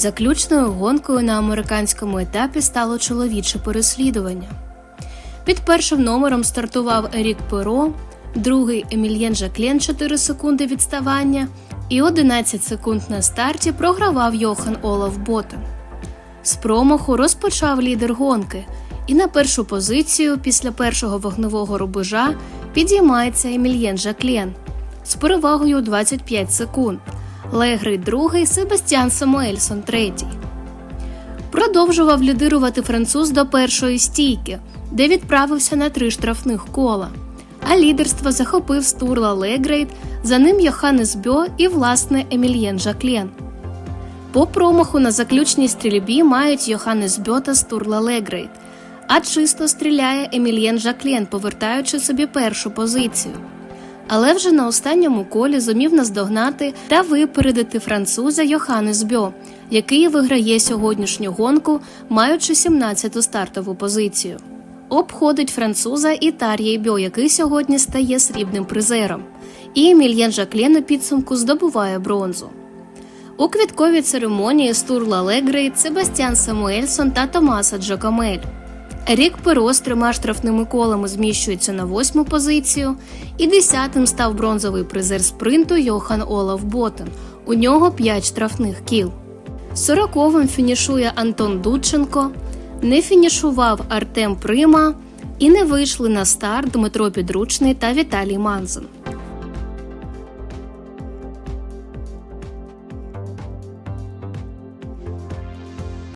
Заключною гонкою на американському етапі стало чоловіче переслідування. Під першим номером стартував Ерік Перо, другий Емільєн Жаклен 4 секунди відставання, і 11 секунд на старті програвав Йохан Олаф Ботен. З промаху розпочав лідер гонки, і на першу позицію після першого вогневого рубежа підіймається Емільєн Жаклен з перевагою 25 секунд. Легрий другий, Себастьян Самуельсон третій. Продовжував лідирувати француз до першої стійки, де відправився на три штрафних кола. А лідерство захопив Стурла Легрейд, за ним Йоханнес Бьо і власне Емільєн Жаклен. По промаху на заключній стрільбі мають Йоханнес Бьо та Стурла Легрейд, а чисто стріляє Емільєн Жаклен, повертаючи собі першу позицію. Але вже на останньому колі зумів наздогнати та випередити француза Йоханнес Бьо, який виграє сьогоднішню гонку, маючи 17-ту стартову позицію. Обходить француза і Тар'єй Бьо, який сьогодні стає срібним призером. І Емільєн Жаклен у підсумку здобуває бронзу. У квітковій церемонії Стурла Легрейд, Себастьян Самуельсон та Томаса Джакамель. Рік Перо з трьома штрафними колами зміщується на восьму позицію, і десятим став бронзовий призер спринту Йохан Олаф Ботен. У нього 5 штрафних кіл. Сороковим фінішує Антон Дудченко, не фінішував Артем Прима і не вийшли на старт Дмитро Підручний та Віталій Манзин.